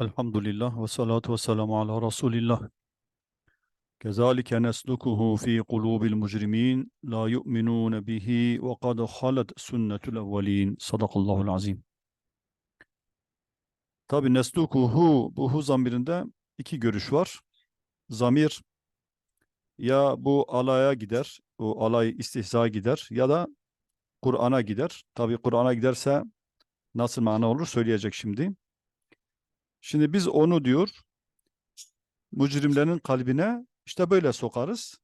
Elhamdülillah ve salatu ve selamu ala Resulillah. Kezalike neslukuhu fi kulubil mujrimin la yu'minun bihi ve kad halet sünnetul evvelin. Sadakallahul azim. Tabi neslukuhu bu hu zamirinde iki görüş var. Zamir ya bu alaya gider, bu alay istihza gider ya da Kur'an'a gider. Tabi Kur'an'a giderse nasıl mana olur söyleyecek şimdi. Şimdi biz onu diyor mücrimlerin kalbine işte böyle sokarız.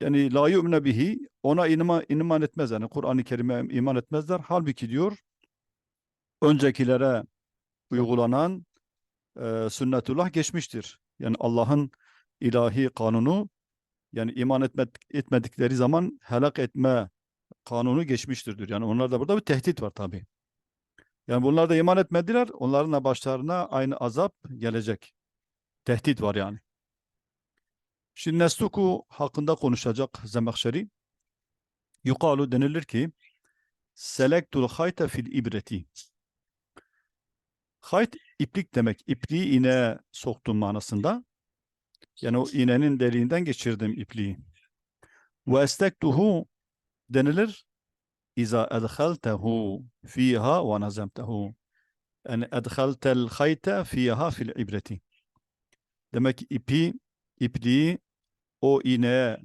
Yani la yu'mine bihi ona iman, iman etmez yani Kur'an-ı Kerim'e iman etmezler. Halbuki diyor öncekilere uygulanan e, sünnetullah geçmiştir. Yani Allah'ın ilahi kanunu yani iman etmed, etmedikleri zaman helak etme kanunu geçmiştir. Yani onlarda burada bir tehdit var tabi. Yani bunlar da iman etmediler. Onların da başlarına aynı azap gelecek. Tehdit var yani. Şimdi Nestuku hakkında konuşacak Zemekşeri. Yukalu denilir ki Selektul hayte fil ibreti. Hayt iplik demek. İpliği iğneye soktum manasında. Yani o iğnenin deliğinden geçirdim ipliği. Ve estektuhu denilir İza edhaltehu fiha ve nazemtehu. Yani edhaltel hayte fiha fil ibreti. Demek ipi, ipliği o iğneye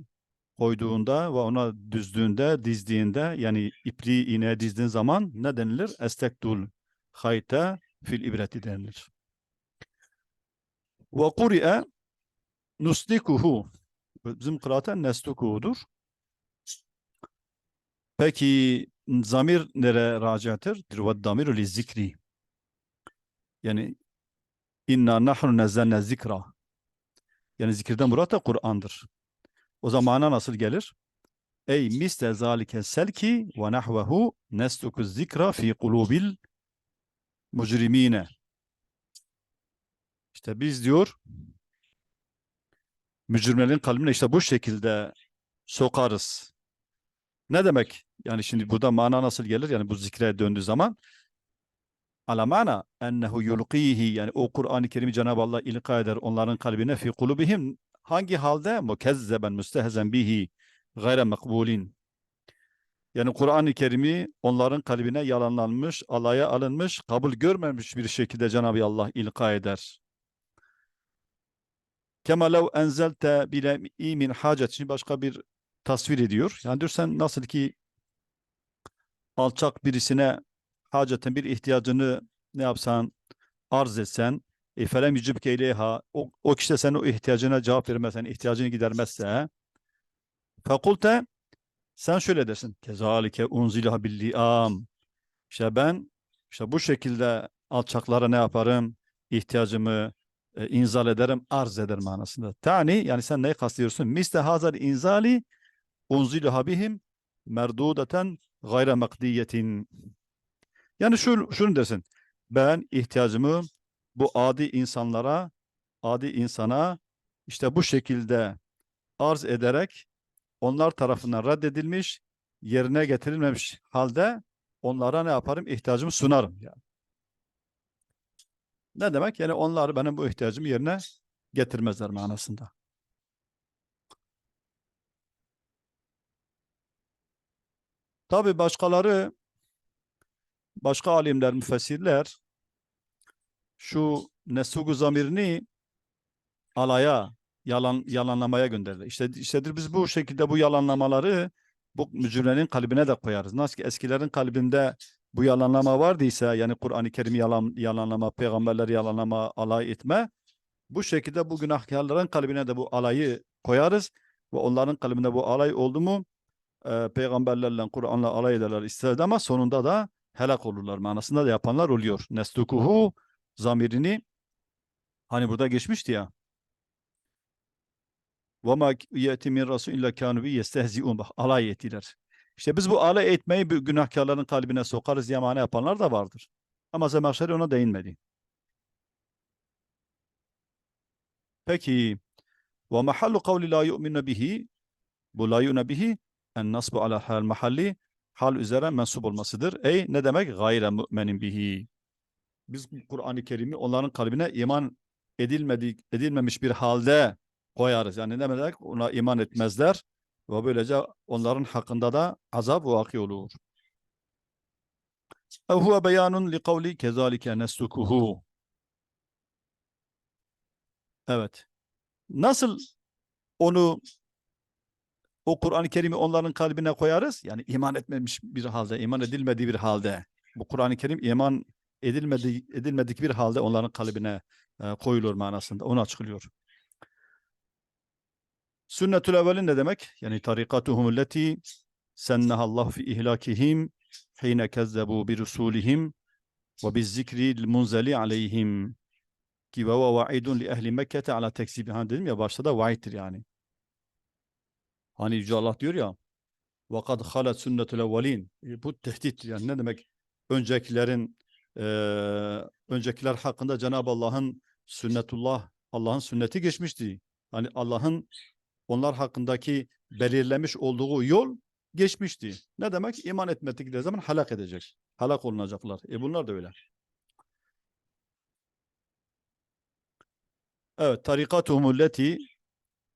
koyduğunda ve ona düzdüğünde, dizdiğinde yani ipliği iğneye dizdiğin zaman ne denilir? Estektul hayte fil ibreti denilir. Ve kuri'e nuslikuhu. Bizim kıraaten nestukuhudur. Peki zamir nereye raciattır? Ve damiru li zikri. Yani inna nahnu nezzelne zikra. Yani zikirden murat da Kur'an'dır. O zaman nasıl gelir? Ey misle zalike selki ve nahvehu nesluku zikra fi kulubil mucrimine. İşte biz diyor mücrimlerin kalbine işte bu şekilde sokarız. Ne demek? Yani şimdi burada mana nasıl gelir? Yani bu zikre döndüğü zaman ala mana ennehu yulqihi yani o Kur'an-ı Kerim'i Cenab-ı Allah ilka eder onların kalbine fi kulubihim hangi halde mukezzeben müstehzen bihi gayre makbulin yani Kur'an-ı Kerim'i onların kalbine yalanlanmış, alaya alınmış, kabul görmemiş bir şekilde Cenab-ı Allah ilka eder. Kema lev enzelte bile min hacet. Şimdi başka bir tasvir ediyor. Yani diyor sen nasıl ki alçak birisine haceten bir ihtiyacını ne yapsan arz etsen e, felem yücübke ileyha o, o kişi de senin o ihtiyacına cevap vermezsen ihtiyacını gidermezse fekulte sen şöyle dersin kezalike unzilaha billiam işte ben işte bu şekilde alçaklara ne yaparım ihtiyacımı e, inzal ederim arz ederim manasında. Tani yani sen neyi kastediyorsun? Misle hazal inzali unzilaha bihim merdudeten gayre makdiyetin. Yani şu, şunu desin. Ben ihtiyacımı bu adi insanlara, adi insana işte bu şekilde arz ederek onlar tarafından reddedilmiş, yerine getirilmemiş halde onlara ne yaparım? İhtiyacımı sunarım. Yani. Ne demek? Yani onlar benim bu ihtiyacımı yerine getirmezler manasında. Tabi başkaları, başka alimler, müfessirler şu nesugu zamirini alaya, yalan yalanlamaya gönderdi. İşte iştedir biz bu şekilde bu yalanlamaları bu mücrimlerin kalbine de koyarız. Nasıl ki eskilerin kalbinde bu yalanlama vardıysa yani Kur'an-ı Kerim yalan, yalanlama, peygamberleri yalanlama, alay etme bu şekilde bu günahkarların kalbine de bu alayı koyarız ve onların kalbinde bu alay oldu mu e, peygamberlerle Kur'an'la alay ederler isterdi ama sonunda da helak olurlar manasında da yapanlar oluyor. Nestukuhu zamirini hani burada geçmişti ya. Ve ma yeti min rasul illa kanu yestehzi'un alay ettiler. İşte biz bu alay etmeyi günahkarların kalbine sokarız diye yapanlar da vardır. Ama Zemahşeri ona değinmedi. Peki ve mahallu kavli la yu'minu bihi bu la yu'minu bihi en nasbu ala hal mahalli hal üzere mensup olmasıdır. Ey ne demek? Gayre mü'menin bihi. biz Kur'an-ı Kerim'i onların kalbine iman edilmedi, edilmemiş bir halde koyarız. Yani ne demek? Ona iman etmezler ve böylece onların hakkında da azap vaki olur. Ev huve beyanun li kavli kezalike neslukuhu. Evet. Nasıl onu o Kur'an-ı Kerim'i onların kalbine koyarız? Yani iman etmemiş bir halde, iman edilmediği bir halde. Bu Kur'an-ı Kerim iman edilmedi, edilmedik bir halde onların kalbine e, koyulur manasında. Onu açıklıyor. Sünnetül evvelin ne demek? Yani tarikatuhum leti sennehallahu fi ihlakihim hine kezzebu bi rusulihim ve biz zikril munzeli aleyhim ki ve vaidun li ehli Mekke'te ala teksibi. Hani dedim ya başta da vaiddir yani. Hani Yüce Allah diyor ya وَقَدْ خَلَتْ سُنَّةُ الْاَوَّلِينَ E, Bu tehdit yani ne demek? Öncekilerin eee, öncekiler hakkında Cenab-ı Allah'ın sünnetullah, Allah'ın sünneti geçmişti. Hani Allah'ın onlar hakkındaki belirlemiş olduğu yol geçmişti. Ne demek? İman etmedikleri zaman helak edecek. Helak olunacaklar. E bunlar da öyle. Evet, tarikatuhum leti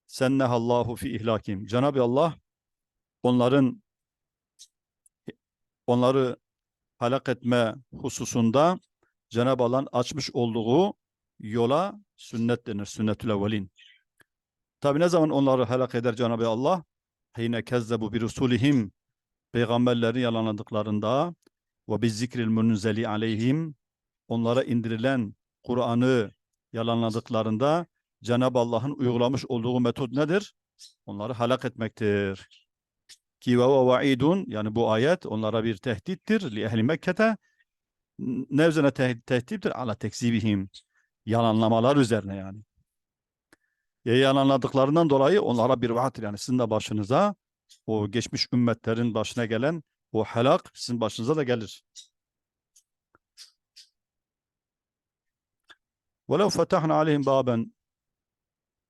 sennehallahu fi ihlakim. Cenab-ı Allah onların onları helak etme hususunda Cenab-ı Allah'ın açmış olduğu yola sünnet denir. Sünnetül evvelin. Tabi ne zaman onları helak eder Cenab-ı Allah? Hine kezzebu bi rusulihim peygamberleri yalanladıklarında ve biz zikril munzeli aleyhim onlara indirilen Kur'an'ı yalanladıklarında Cenab-ı Allah'ın uygulamış olduğu metot nedir? Onları helak etmektir. Ki ve vaidun yani bu ayet onlara bir tehdittir li ehli Mekke'te ne üzerine te- tehdittir? Ala tekzibihim yalanlamalar üzerine yani. Ya yalanladıklarından dolayı onlara bir vaattir yani sizin de başınıza o geçmiş ümmetlerin başına gelen o helak sizin başınıza da gelir. وَلَوْ فَتَحْنَا عَلَيْهِمْ بَابًا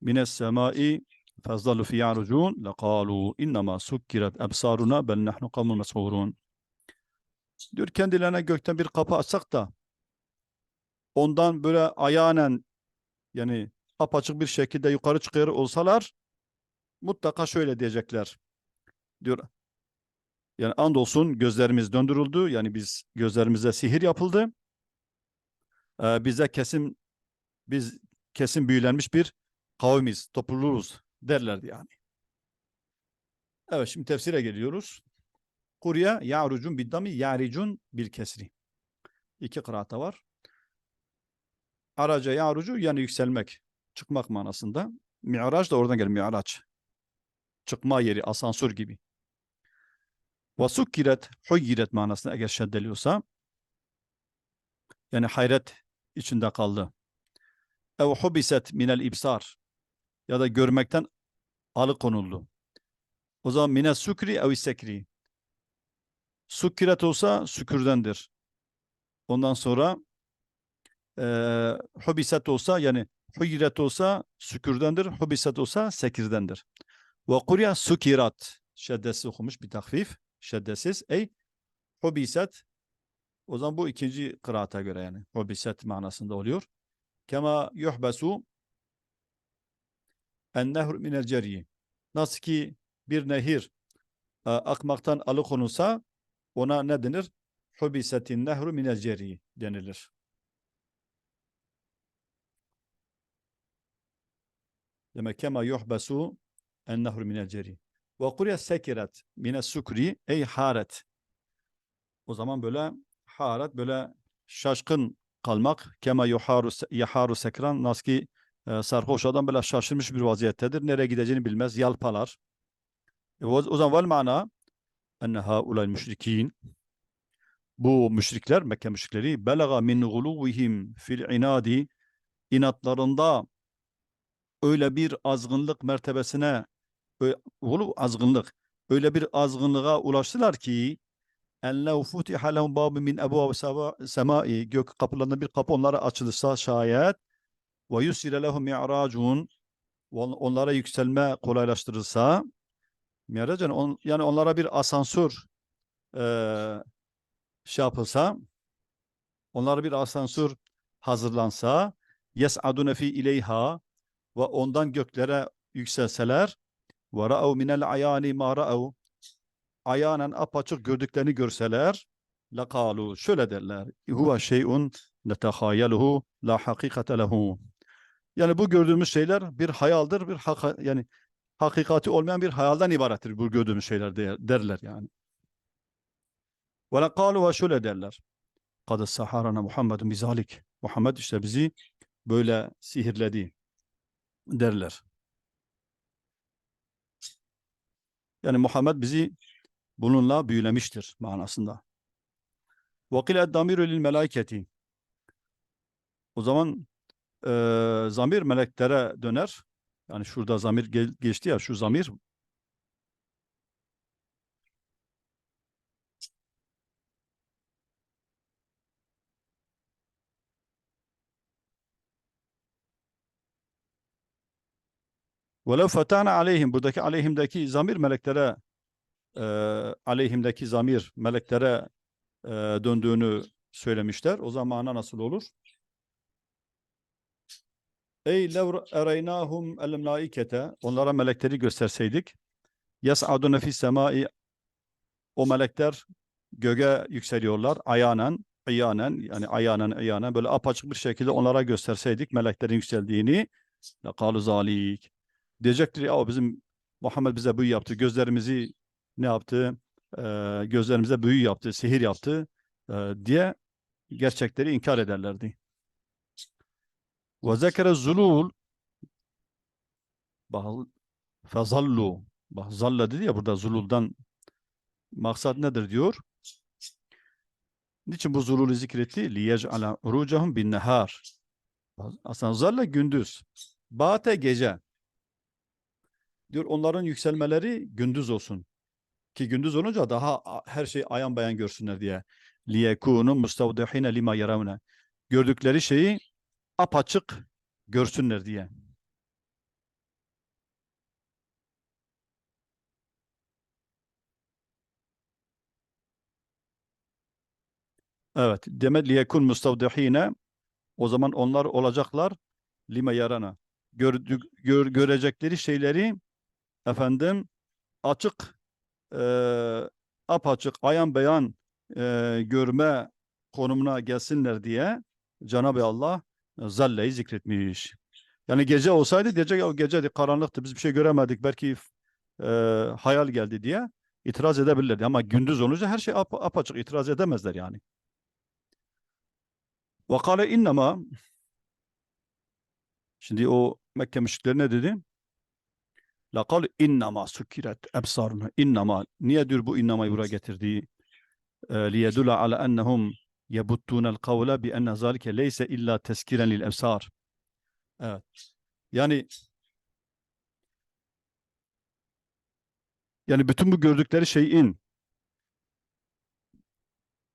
mines semai fezdalu fiyâ rucûn lekâlû innemâ sukkiret ebsaruna bel nehnu kavmun mes'ûrûn. Diyor kendilerine gökten bir kapı açsak da ondan böyle ayağinen yani apaçık bir şekilde yukarı çıkıyor olsalar mutlaka şöyle diyecekler. Diyor yani andolsun gözlerimiz döndürüldü. Yani biz gözlerimize sihir yapıldı. Ee, bize kesin biz kesin büyülenmiş bir kavmiz, topluluğuz derlerdi yani. Evet şimdi tefsire geliyoruz. Kurya ya'rucun biddami ya'ricun bir kesri. İki kıraata var. Araca ya'rucu yani yükselmek, çıkmak manasında. Mi'raç da oradan gelir mi'raç. Çıkma yeri, asansör gibi. Ve sukkiret, huyyiret manasında eğer şeddeliyorsa yani hayret içinde kaldı. Ev hubiset minel ibsar ya da görmekten alıkonuldu. O zaman mine sukri ev sekri. Sukkiret olsa sükürdendir. Ondan sonra eee hubiset olsa yani huyyiret olsa sükürdendir. Hubiset olsa sekirdendir. Ve kurya sukirat. Şeddesi okumuş bir takfif. Şeddesiz. Ey hubiset. O zaman bu ikinci kıraata göre yani. Hubiset manasında oluyor. Kema yuhbesu en nehru minel ceryi. Nasıl ki bir nehir e, akmaktan alıkonulsa ona ne denir? Hubisetin nehru minel ceryi denilir. Demek kema yuhbesu en nehru minel ceryi. Ve kurya sekiret mine sukri ey haret. O zaman böyle haret böyle şaşkın kalmak. Kema yuharu yaharu sekran nasıl ki e, sarhoş adam böyle şaşırmış bir vaziyettedir. Nereye gideceğini bilmez. Yalpalar. E, o, o zaman vel mana enne haulal müşrikin bu müşrikler Mekke müşrikleri belaga min guluvihim fil inadi inatlarında öyle bir azgınlık mertebesine guluv azgınlık öyle bir azgınlığa ulaştılar ki enlev futiha lehum babun min ebvab semai gök kapılarında bir kapı onlara açılırsa şayet ve yusire lehum mi'racun on- onlara yükselme kolaylaştırılsa mi'rac yani, on- yani onlara bir asansör eee şey yapılsa onlara bir asansör hazırlansa yes'adune fi ileyha ve ondan göklere yükselseler ve ra'u minel ayani ma ra'u ayanen apaçık gördüklerini görseler lakalu şöyle derler huve şey'un netehayyaluhu la hakikate lehu yani bu gördüğümüz şeyler bir hayaldir, bir hak yani hakikati olmayan bir hayalden ibarettir bu gördüğümüz şeyler derler yani. Ve lekalu ve şöyle derler. Kadı saharana Muhammedun bizalik. Muhammed işte bizi böyle sihirledi derler. Yani Muhammed bizi bununla büyülemiştir manasında. Vakil eddamiru lil melaketi. O zaman eee zamir meleklere döner. Yani şurada zamir gel- geçti ya şu zamir وَلَوْ فَتَحْنَا aleyhim buradaki aleyhimdeki zamir meleklere eee aleyhimdeki zamir meleklere eee, döndüğünü söylemişler. O zaman mana nasıl olur? Ey lev ereynahum el melaikete onlara melekleri gösterseydik yes'adune fis semai o melekler göğe yükseliyorlar ayanen iyanen yani ayanen iyanen böyle apaçık bir şekilde onlara gösterseydik meleklerin yükseldiğini lakalu zalik diyecektir ya bizim Muhammed bize büyü yaptı gözlerimizi ne yaptı Ee, gözlerimize büyü yaptı sihir yaptı ee, diye gerçekleri inkar ederlerdi. Ve zekere zulul fezallu bak zalla dedi ya burada zululdan maksat nedir diyor. Niçin bu zululü zikretti? Liyec'ala urucahum bin nehar. Aslında zalla gündüz. Bate gece. Diyor onların yükselmeleri gündüz olsun. Ki gündüz olunca daha her şey ayan bayan görsünler diye. Liyekunu mustavdihine lima yaravne. Gördükleri şeyi apaçık görsünler diye. Evet. Demet liyekun mustavdihine o zaman onlar olacaklar lima yarana. Gördük, gör, görecekleri şeyleri efendim açık eee apaçık ayan beyan eee, görme konumuna gelsinler diye Cenab-ı Allah zalleyi zikretmiş. Yani gece olsaydı diyecek ya o gece karanlıktı biz bir şey göremedik belki eee, hayal geldi diye itiraz edebilirlerdi. Ama gündüz olunca her şey ap apaçık itiraz edemezler yani. Ve kâle innema Şimdi o Mekke müşrikleri ne dedi? Lakal innama sukiret ebsaruna innama niye diyor bu innamayı buraya getirdiği liyedula ala ennehum bi enne zalike leyse illa teskiren lil ebsar evet. Yani yani bütün bu gördükleri şeyin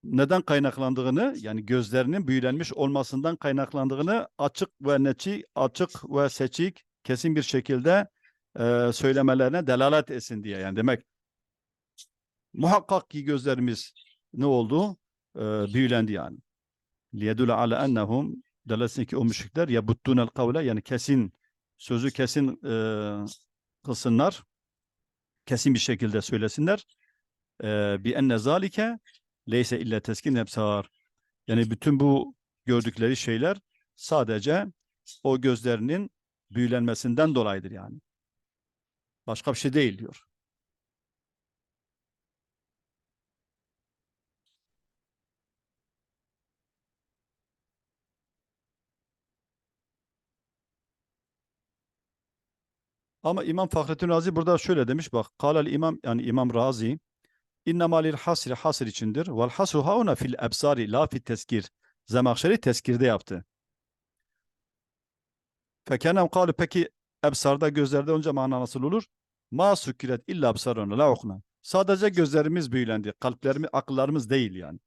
neden kaynaklandığını yani gözlerinin büyülenmiş olmasından kaynaklandığını açık ve neçi açık ve seçik kesin bir şekilde e, söylemelerine delalet etsin diye. Yani demek muhakkak ki gözlerimiz ne oldu? E, büyülendi yani. Liyedule ala ennehum deletsin ki o müşrikler yabuttunel kavle yani kesin sözü kesin e, kılsınlar. Kesin bir şekilde söylesinler. E, bi enne zalike leyse illa teskin ebsar. Yani bütün bu gördükleri şeyler sadece o gözlerinin büyülenmesinden dolayıdır yani. Başka bir şey değil diyor. Ama İmam Fahrettin Razi burada şöyle demiş bak. Kâlel imam yani İmam Razi İnnemâ lil hasri hasr içindir. Vel hasru hauna fil ebsari la fit teskir. Zemahşeri teskirde yaptı. Fekenem kâlu peki ebsarda gözlerde önce mana nasıl olur? Ma sükkiret illa ebsaruna la okna. Sadece gözlerimiz büyülendi. Kalplerimiz, akıllarımız değil yani.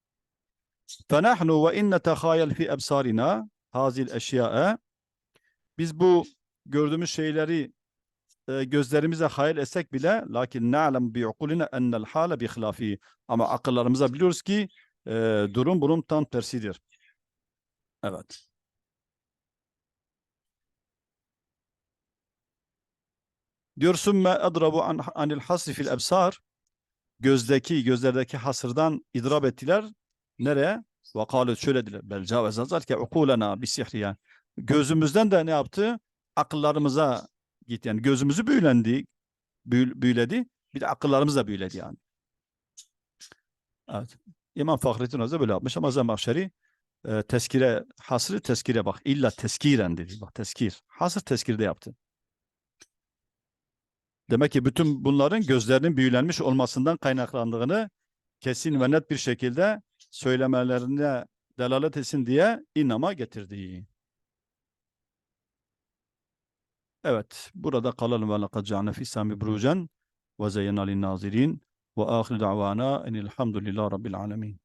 Fenahnu ve inne tehayel fi ebsarina hazil eşya'e biz bu gördüğümüz şeyleri gözlerimize hayal etsek bile lakin na'lem bi ukulina ennel hale bi hilafi ama akıllarımıza biliyoruz ki e, durum bunun tam tersidir. Evet. Diyorsun me edrabu an, anil hasri fil ebsar. Gözdeki, gözlerdeki hasırdan idrab ettiler. Nereye? Ve kâlu şöyle dediler. Bel caveza zalke ukulena bi sihri yani. Gözümüzden de ne yaptı? Akıllarımıza gitti. Yani gözümüzü büyülendi, büyü- büyüledi. Bir de akıllarımız da büyüledi yani. Evet. İmam Fahrettin Hoca böyle yapmış ama Zemahşeri e, teskire, hasrı teskire bak. İlla teskiren dedi. Bak teskir. Hasır teskirde yaptı. Demek ki bütün bunların gözlerinin büyülenmiş olmasından kaynaklandığını kesin ve net bir şekilde söylemelerine delalet etsin diye inama getirdi. Evet, burada kalalım ve laqad ca'alna fi sami burucan ve zeyyena lin nazirin ve ahir da'vana enilhamdülillahi rabbil alamin.